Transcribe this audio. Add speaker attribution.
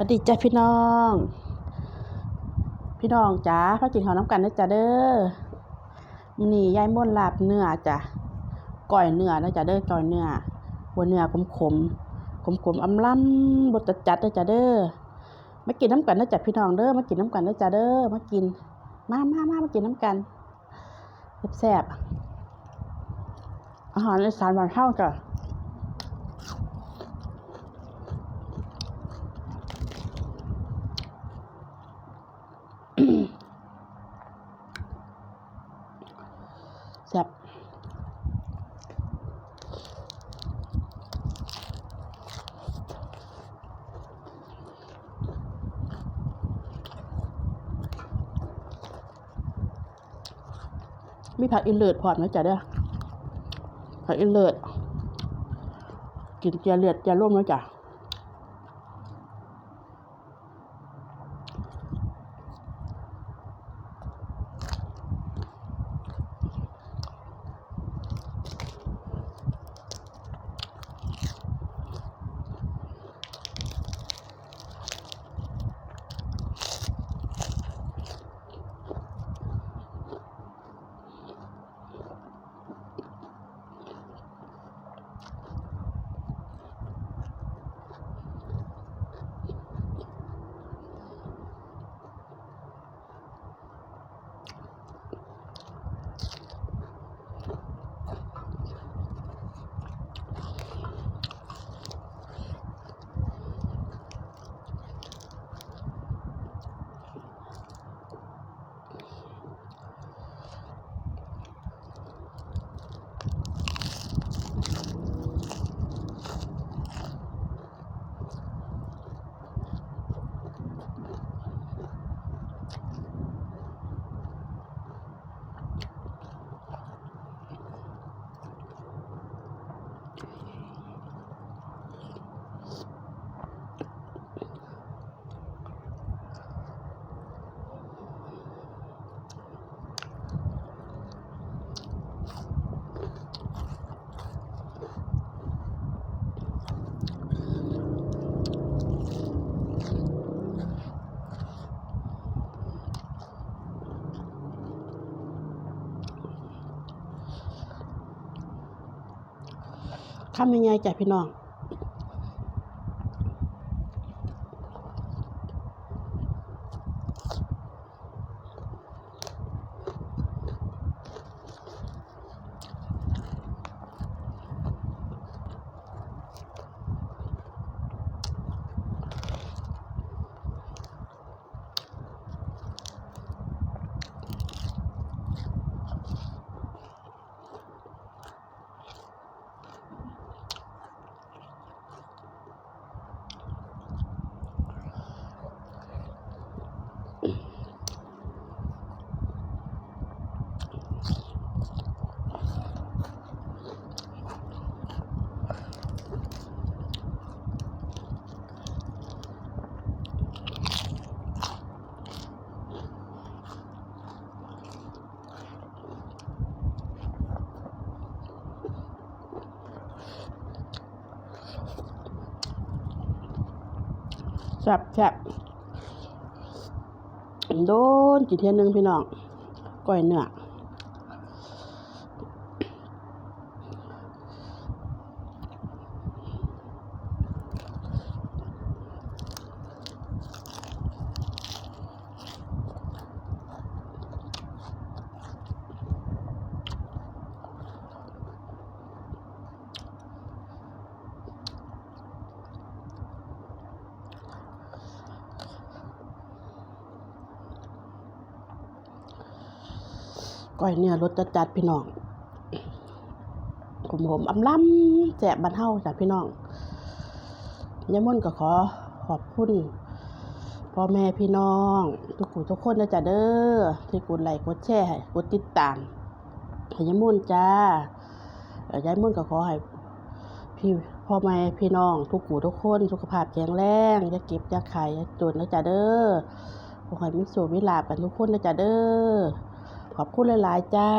Speaker 1: สวัสดีจ้าพี่น้อง พี่น้องจ๋าพากินข้าวน้ำกันนะจ๊ะเด้อมื้อนี้ยายม่วนลาบเนื้อจ้ะก้อยเนื้อนะจ๊ะเด้อก้อยเนื้อหัวเนื้อขมขมขมขมๆอำล้ำบดจัดนะจ๊ะเด้อมากินน้ำกันนะจ๊ะพี่น้องเด้อมากินน้ำกันนะจ๊ะเด้อมากิน มามามามากินน้ำกันแซ่บอาหารอีสานบ้านเฮาจ้ะ แซ่บมีผักอินเลิศพร้อมนะจ๊ะเด้อผักอินเลิศกินเจียเลือดเจียร่วมนะจ๊ะ ทำยังไงจ้ะพี่น้อง แซ่บแซ่บโดนกี่เทียนหนึ่งพี่น้องก้อยเนื้อ ก้อยเนื้อรสจัดๆพี่น้องผมผมอำล้ำแสบบันเทาจากพี่น้องยายม่นก็ขอขอบคุณพ่อแม่พี่น้อง ทุกคนทุกคนนะจ๊ะเด้อที่กดไลค์กดแชร์กดติดตามยายม่นจ้ายายม่นก็ขอให้พี่พ่อแม่พี่น้อง ทุกหูทุกคนสุขภาพแข็งแรงอย่าเก็บอย่าขายอย่าจนนะจ๊ะเด้อขอให้มีโชคมีลาภกันทุกคนนะจ๊ะเด้อ ขอบคุณหลาย ๆ จ้า